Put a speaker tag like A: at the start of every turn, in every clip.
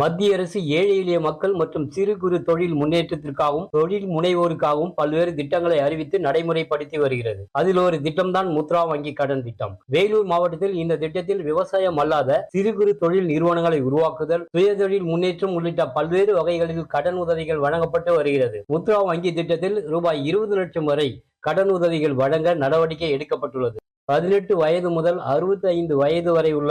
A: மத்திய அரசு ஏழை எளிய மக்கள் மற்றும் சிறு குறு தொழில் முன்னேற்றத்திற்காகவும் தொழில் முனைவோருக்காகவும் பல்வேறு திட்டங்களை அறிவித்து நடைமுறைப்படுத்தி வருகிறது அதில் ஒரு திட்டம்தான் முத்ரா வங்கி கடன் திட்டம் வேலூர் மாவட்டத்தில் இந்த திட்டத்தில் விவசாயம் அல்லாத சிறு குறு தொழில் நிறுவனங்களை உருவாக்குதல் சுயதொழில் முன்னேற்றம் உள்ளிட்ட பல்வேறு வகைகளில் கடன் உதவிகள் வழங்கப்பட்டு வருகிறது முத்ரா வங்கி திட்டத்தில் ரூபாய் இருபது லட்சம் வரை கடன் உதவிகள் வழங்க நடவடிக்கை எடுக்கப்பட்டுள்ளது பதினெட்டு வயது முதல் அறுபத்தி ஐந்து வயது வரை உள்ள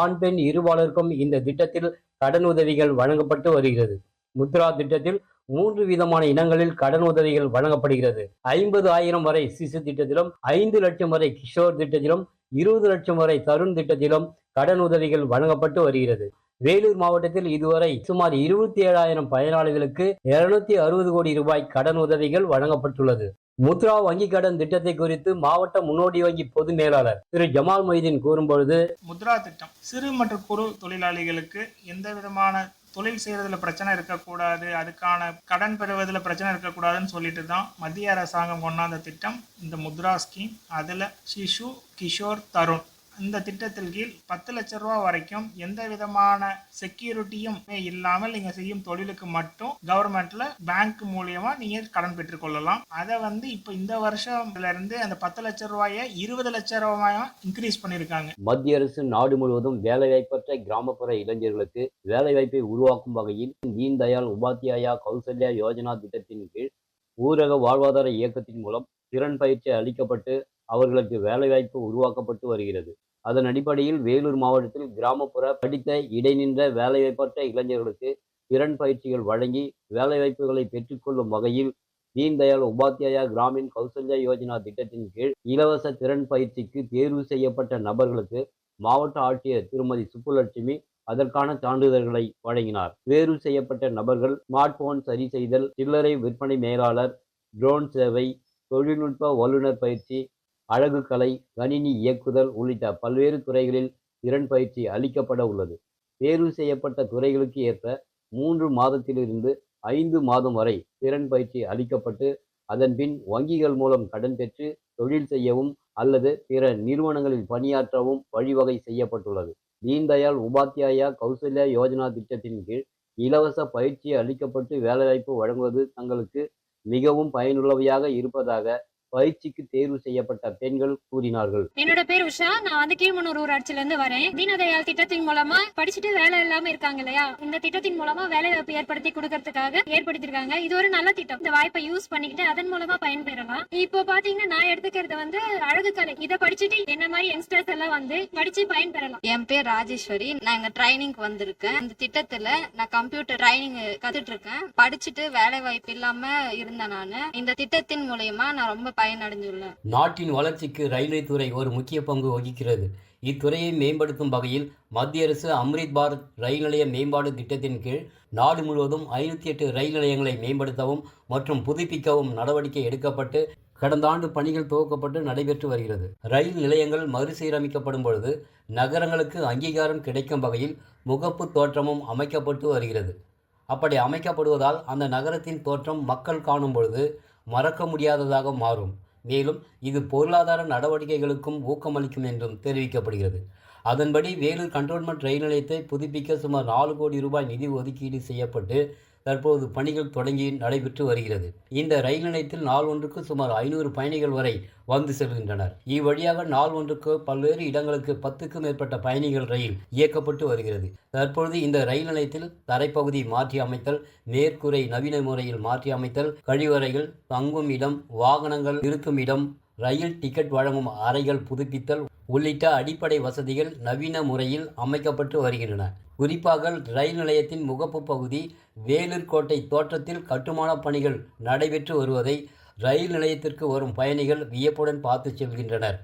A: ஆண் பெண் இருவாளருக்கும் இந்த திட்டத்தில் கடன் உதவிகள் வழங்கப்பட்டு வருகிறது முத்ரா திட்டத்தில் மூன்று விதமான இனங்களில் கடன் உதவிகள் வழங்கப்படுகிறது ஐம்பது ஆயிரம் வரை சிசு திட்டத்திலும் ஐந்து லட்சம் வரை கிஷோர் திட்டத்திலும் இருபது லட்சம் வரை தருண் திட்டத்திலும் கடன் உதவிகள் வழங்கப்பட்டு வருகிறது வேலூர் மாவட்டத்தில் இதுவரை சுமார் இருபத்தி ஏழாயிரம் பயனாளிகளுக்கு இருநூத்தி அறுபது கோடி ரூபாய் கடன் உதவிகள் வழங்கப்பட்டுள்ளது முத்ரா வங்கி கடன் திட்டத்தை குறித்து மாவட்ட முன்னோடி வங்கி பொது மேலாளர் திரு ஜமால் மொய்தீன் கூறும்பொழுது முத்ரா திட்டம் சிறு மற்றும் குறு தொழிலாளிகளுக்கு எந்த விதமான தொழில் செய்கிறதுல பிரச்சனை இருக்கக்கூடாது அதுக்கான கடன் பெறுவதில் பிரச்சனை இருக்கக்கூடாதுன்னு சொல்லிட்டு தான் மத்திய அரசாங்கம் கொண்டாந்த திட்டம் இந்த முத்ரா ஸ்கீம் அதில் சிஷு கிஷோர் தருண் இந்த திட்டத்தின் கீழ் பத்து லட்ச ரூபா வரைக்கும் எந்த விதமான செக்யூரிட்டியும் இல்லாமல் நீங்க செய்யும் தொழிலுக்கு மட்டும் கவர்மெண்ட்ல பேங்க் மூலியமா நீங்க கடன் பெற்றுக்கொள்ளலாம் அதை வந்து இப்போ இந்த வருஷம்ல இருந்து அந்த பத்து லட்ச ரூபாயை இருபது லட்ச ரூபாய் இன்க்ரீஸ் பண்ணிருக்காங்க
B: மத்திய அரசு நாடு முழுவதும் வேலை வாய்ப்பற்ற கிராமப்புற இளைஞர்களுக்கு வேலை வாய்ப்பை உருவாக்கும் வகையில் தீன் தயாள் உபாத்தியாயா கௌசல்யா யோஜனா திட்டத்தின் கீழ் ஊரக வாழ்வாதார இயக்கத்தின் மூலம் திறன் பயிற்சி அளிக்கப்பட்டு அவர்களுக்கு வேலைவாய்ப்பு உருவாக்கப்பட்டு வருகிறது அதன் அடிப்படையில் வேலூர் மாவட்டத்தில் கிராமப்புற படித்த இடைநின்ற வேலைவாய்ப்பற்ற இளைஞர்களுக்கு திறன் பயிற்சிகள் வழங்கி வேலைவாய்ப்புகளை பெற்றுக்கொள்ளும் வகையில் தீன்தயாள் உபாத்தியாயா கிராமின் கௌசல்யா யோஜனா திட்டத்தின் கீழ் இலவச திறன் பயிற்சிக்கு தேர்வு செய்யப்பட்ட நபர்களுக்கு மாவட்ட ஆட்சியர் திருமதி சுப்புலட்சுமி அதற்கான சான்றிதழ்களை வழங்கினார் தேர்வு செய்யப்பட்ட நபர்கள் ஸ்மார்ட் போன் சரி செய்தல் சில்லறை விற்பனை மேலாளர் ட்ரோன் சேவை தொழில்நுட்ப வல்லுநர் பயிற்சி அழகு கலை கணினி இயக்குதல் உள்ளிட்ட பல்வேறு துறைகளில் திறன் பயிற்சி அளிக்கப்பட உள்ளது தேர்வு செய்யப்பட்ட துறைகளுக்கு ஏற்ப மூன்று மாதத்திலிருந்து ஐந்து மாதம் வரை திறன் பயிற்சி அளிக்கப்பட்டு அதன்பின் வங்கிகள் மூலம் கடன் பெற்று தொழில் செய்யவும் அல்லது பிற நிறுவனங்களில் பணியாற்றவும் வழிவகை செய்யப்பட்டுள்ளது தீன்தயாள் உபாத்தியாயா கௌசல்யா யோஜனா திட்டத்தின் கீழ் இலவச பயிற்சி அளிக்கப்பட்டு வேலைவாய்ப்பு வழங்குவது தங்களுக்கு மிகவும் பயனுள்ளவையாக இருப்பதாக பயிற்சிக்கு தேர்வு செய்யப்பட்ட பெண்கள் கூறினார்கள்
C: என்னோட பேர் உஷா நான் வந்து கீழ்மனூர் ஊராட்சியில இருந்து வரேன் தீனதயாள் திட்டத்தின் மூலமா படிச்சுட்டு வேலை இல்லாம இருக்காங்க இல்லையா இந்த திட்டத்தின் மூலமா வேலை வாய்ப்பு ஏற்படுத்தி கொடுக்கறதுக்காக ஏற்படுத்திருக்காங்க இது ஒரு நல்ல திட்டம் இந்த வாய்ப்பை யூஸ் பண்ணிக்கிட்டு அதன் மூலமா பயன்பெறலாம் இப்போ பாத்தீங்கன்னா நான் எடுத்துக்கிறது வந்து அழகு கலை இதை படிச்சுட்டு என்ன மாதிரி யங்ஸ்டர்ஸ் எல்லாம் வந்து படிச்சு பயன்பெறலாம்
D: என் பேர் ராஜேஸ்வரி நான் இங்க ட்ரைனிங் வந்திருக்கேன் இந்த திட்டத்துல நான் கம்ப்யூட்டர் ட்ரைனிங் கத்துட்டு இருக்கேன் படிச்சுட்டு வேலை வாய்ப்பு இல்லாம இருந்தேன் நானு இந்த திட்டத்தின் மூலயமா நான் ரொம்ப பயனடைந்துள்ளனர்
E: நாட்டின் வளர்ச்சிக்கு ரயில்வே துறை ஒரு முக்கிய பங்கு வகிக்கிறது இத்துறையை மேம்படுத்தும் வகையில் மத்திய அரசு அம்ரித் பாரத் ரயில் நிலைய மேம்பாடு திட்டத்தின் கீழ் நாடு முழுவதும் ஐநூத்தி எட்டு ரயில் நிலையங்களை மேம்படுத்தவும் மற்றும் புதுப்பிக்கவும் நடவடிக்கை எடுக்கப்பட்டு கடந்த ஆண்டு பணிகள் துவக்கப்பட்டு நடைபெற்று வருகிறது ரயில் நிலையங்கள் மறுசீரமைக்கப்படும் பொழுது நகரங்களுக்கு அங்கீகாரம் கிடைக்கும் வகையில் முகப்பு தோற்றமும் அமைக்கப்பட்டு வருகிறது அப்படி அமைக்கப்படுவதால் அந்த நகரத்தின் தோற்றம் மக்கள் காணும் பொழுது மறக்க முடியாததாக மாறும் மேலும் இது பொருளாதார நடவடிக்கைகளுக்கும் ஊக்கமளிக்கும் என்றும் தெரிவிக்கப்படுகிறது அதன்படி வேலூர் கண்டோன்மெண்ட் ரயில் நிலையத்தை புதுப்பிக்க சுமார் நாலு கோடி ரூபாய் நிதி ஒதுக்கீடு செய்யப்பட்டு தற்போது பணிகள் தொடங்கி நடைபெற்று வருகிறது இந்த ரயில் நிலையத்தில் நாள் ஒன்றுக்கு சுமார் ஐநூறு பயணிகள் வரை வந்து செல்கின்றனர் இவ்வழியாக நாள் ஒன்றுக்கு பல்வேறு இடங்களுக்கு பத்துக்கும் மேற்பட்ட பயணிகள் ரயில் இயக்கப்பட்டு வருகிறது தற்பொழுது இந்த ரயில் நிலையத்தில் தரைப்பகுதி மாற்றி அமைத்தல் மேற்கூரை நவீன முறையில் மாற்றி அமைத்தல் கழிவறைகள் தங்கும் இடம் வாகனங்கள் இருக்கும் இடம் ரயில் டிக்கெட் வழங்கும் அறைகள் புதுப்பித்தல் உள்ளிட்ட அடிப்படை வசதிகள் நவீன முறையில் அமைக்கப்பட்டு வருகின்றன குறிப்பாக ரயில் நிலையத்தின் முகப்பு பகுதி வேலூர்கோட்டை தோற்றத்தில் கட்டுமானப் பணிகள் நடைபெற்று வருவதை ரயில் நிலையத்திற்கு வரும் பயணிகள் வியப்புடன் பார்த்து செல்கின்றனர்